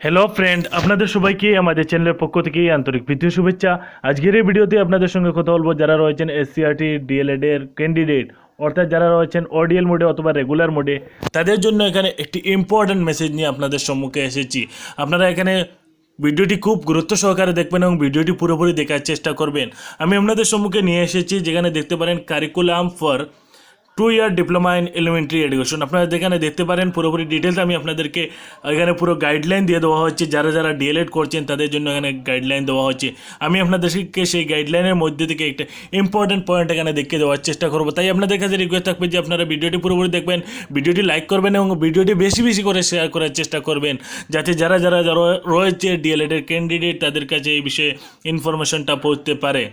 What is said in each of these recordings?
Hello friend আপনাদের সবাইকে, আমাদের চ্যানেলের পক্ষ থেকে আন্তরিক প্রীতীয় শুভেচ্ছা। আজকের এই ভিডিওতে আপনাদের সঙ্গে কথা বলব যারা রয়েছেন এসসিআরটি ডিএলএড এর ক্যান্ডিডেট অর্থাৎ যারা রয়েছেন অডিএল মোডে অথবা রেগুলার মোডে তাদের জন্য এখানে একটি ইম্পর্ট্যান্ট মেসেজ নিয়ে আপনাদের সম্মুখে এসেছি। আপনারা এখানে ভিডিওটি খুব গুরুত্ব সহকারে দেখবেন এবং ভিডিওটি পুরোপুরি দেখার চেষ্টা করবেন। আমি আপনাদের সম্মুখে নিয়ে এসেছি, যেখানে দেখতে পারেন curriculum for two year diploma in elementary education আপনারা যেখানে দেখতে পারেন পুরোপুরি ডিটেলস আমি আপনাদেরকে, এখানে পুরো গাইডলাইন দিয়ে দেওয়া হচ্ছে। যারা যারা ডিএলএড করছেন, তাদের জন্য এখানে গাইডলাইন দেওয়া হচ্ছে। আমি আপনাদেরকে সেই গাইডলাইনের মধ্যে থেকে একটা ইম্পর্টেন্ট পয়েন্ট এখানে দেখিয়ে দেওয়ার চেষ্টা করব। তাই আপনাদের কাছে রিকোয়েস্ট থাকবে যে আপনারা ভিডিওটি পুরোপুরি দেখবেন, ভিডিওটি লাইক করবেন এবং ভিডিওটি বেশি বেশি করে শেয়ার করার চেষ্টা করবেন। যাতে যারা যারা যারা রয়েছে ডিএলএডের ক্যান্ডিডেট তাদের কাছে এই বিষয়ে ইনফরমেশনটা পৌঁছতে পারে।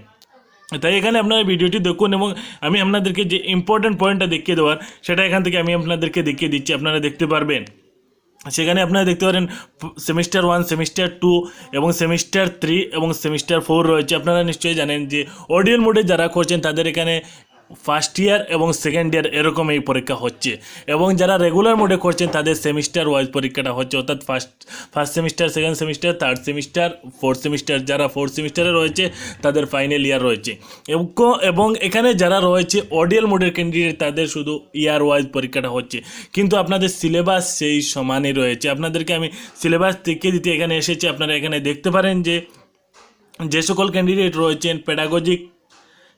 তাই এখানে আপনারা ভিডিওটি দেখুন এবং আমি আপনাদেরকে যে ইম্পর্ট্যান্ট পয়েন্টটা দেখিয়ে দেওয়ার, সেটা এখান থেকে আমি আপনাদেরকে দেখিয়ে দিচ্ছি। আপনারা দেখতে পারবেন। সেখানে আপনারা দেখতে পারেন সেমিস্টার ওয়ান সেমিস্টার টু এবং সেমিস্টার থ্রি এবং সেমিস্টার ফোর রয়েছে। আপনারা নিশ্চয়ই জানেন যে অডিও মোডে যারা করছেন, তাদের এখানে ফার্স্ট ইয়ার এবং সেকেন্ড ইয়ার এরকম এই পরীক্ষা হচ্ছে। এবং যারা রেগুলার মোডে করছেন, তাদের সেমিস্টার ওয়াইজ পরীক্ষাটা হচ্ছে, অর্থাৎ first first semester second semester third semester fourth semester যারা ফোর্থ সেমিস্টারে রয়েছে, তাদের ফাইনাল ইয়ার রয়েছে। এবং এখানে যারা রয়েছে অডিয়াল মোডের ক্যান্ডিডেট তাদের শুধু ইয়ার ওয়াইজ পরীক্ষাটা হচ্ছে। কিন্তু আপনাদের সিলেবাস সেই সমানই রয়েছে। আপনাদেরকে আমি সিলেবাস দেখিয়ে দিতে এখানে এসেছি। আপনারা এখানে দেখতে পারেন যে যে সকল ক্যান্ডিডেট রয়েছেন প্যাডাগজিক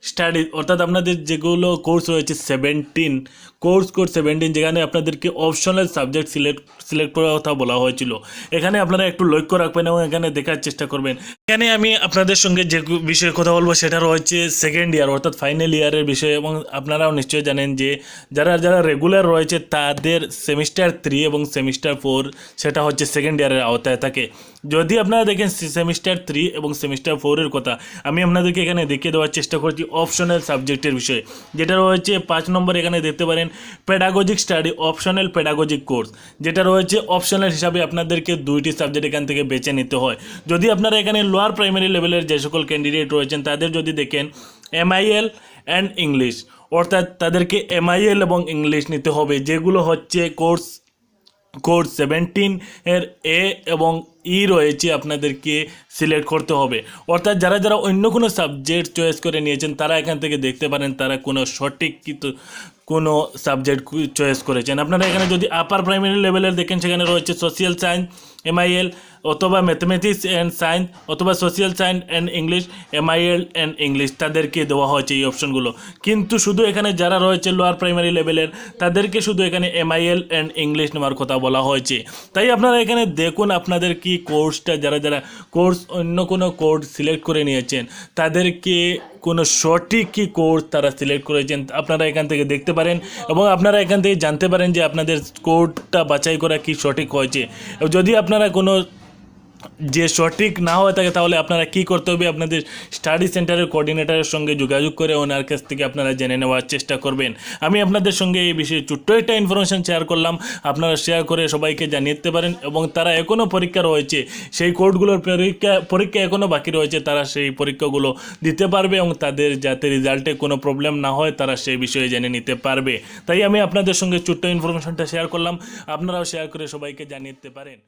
স্টাডি অর্থাৎ আপনাদের যেগুলো কোর্স রয়েছে সেভেন্টিন কোর্স কোর্স সেভেন্টিন যেখানে আপনাদেরকে অপশনাল সাবজেক্ট সিলেক্ট সিলেক্ট করার কথা বলা হয়েছিল। এখানে আপনারা একটু লক্ষ্য রাখবেন এবং এখানে দেখার চেষ্টা করবেন। এখানে আমি আপনাদের সঙ্গে যে বিষয়ে কথা বলব, সেটা রয়েছে সেকেন্ড ইয়ার অর্থাৎ ফাইনাল ইয়ারের বিষয়ে, এবং আপনারাও নিশ্চয়ই জানেন যে যারা যারা রেগুলার রয়েছে, তাদের সেমিস্টার থ্রি এবং সেমিস্টার ফোর সেটা হচ্ছে সেকেন্ড ইয়ারের আওতায় থাকে। যদি আপনারা দেখেন সেমিস্টার থ্রি এবং সেমিস্টার ফোরের কথা, আমি আপনাদেরকে এখানে দেখিয়ে দেওয়ার চেষ্টা করছি। অপশনাল সাবজেক্টের বিষয়ে, যেটা রয়েছে পাঁচ নম্বর এখানে দেখতে পারেন pedagogic study optional pedagogic course যেটা রয়েছে অপশনাল হিসাবে আপনাদেরকে দুইটি সাবজেক্ট এখান থেকে বেছে নিতে হয়। যদি আপনারা এখানে লোয়ার প্রাইমারি লেভেলের যে সকল ক্যান্ডিডেট রয়েছেন, তাদের যদি দেখেন এমআইএল অ্যান্ড ইংলিশ অর্থাৎ তাদেরকে এমআইএল এবং ইংলিশ নিতে হবে, যেগুলো হচ্ছে কোর্স কোর্স সেভেন্টিন এর এ এবং ই রয়েছে আপনাদেরকে সিলেক্ট করতে হবে। অর্থাৎ যারা যারা অন্য কোনো সাবজেক্ট চয়েস করে নিয়েছেন, তারা এখান থেকে দেখতে পারেন তারা কোনো সঠিক কিন্তু কোনো সাবজেক্ট চয়েস করেছেন। আপনারা এখানে যদি আপার প্রাইমারি লেভেলের দেখেন, সেখানে রয়েছে সোশিয়াল সায়েন্স এমআইএল অথবা ম্যাথমেটিক্স অ্যান্ড সায়েন্স অথবা social science and English MIL and English তাদেরকে দেওয়া হয়েছে এই অপশনগুলো কিন্তু শুধু এখানে যারা রয়েছে লোয়ার প্রাইমারি লেভেলের তাদেরকে শুধু এখানে এমআইএল অ্যান্ড ইংলিশ নেওয়ার কথা বলা হয়েছে। তাই আপনারা এখানে দেখুন আপনাদের কি কোর্সটা যারা যারা কোর্স অন্য কোনো কোর্স সিলেক্ট করে নিয়েছেন, তাদেরকে কোনো সঠিক কি কোর্স তারা সিলেক্ট করেছেন, আপনারা এখান থেকে দেখতে পারেন এবং আপনারা এখান থেকে জানতে পারেন যে আপনাদের কোর্সটা বাছাই করা কি সঠিক হয়েছে। যদি আপনারা কোনো যে সঠিক না হয়ে থাকে, তাহলে আপনারা কি করতে হবে? আপনাদের স্টাডি সেন্টারের কোঅর্ডিনেটরের সঙ্গে যোগাযোগ করে ওনার কাছ থেকে আপনারা জেনে নেওয়ার চেষ্টা করবেন। আমি আপনাদের সঙ্গে এই বিষয়ে ছোট্ট একটা ইনফরমেশন শেয়ার করলাম। আপনারা শেয়ার করে সবাইকে জানিয়ে দিতে পারেন এবং তারা এখনও পরীক্ষা রয়েছে। সেই কোর্টগুলোর পরীক্ষা পরীক্ষা এখনও বাকি রয়েছে। তারা সেই পরীক্ষাগুলো দিতে পারবে এবং তাদের যাতে রেজাল্টে কোনো প্রবলেম না হয়, তারা সেই বিষয়ে জেনে নিতে পারবে। তাই আমি আপনাদের সঙ্গে ছোট্ট ইনফরমেশনটা শেয়ার করলাম। আপনারাও শেয়ার করে সবাইকে জানিয়ে দিতে পারেন।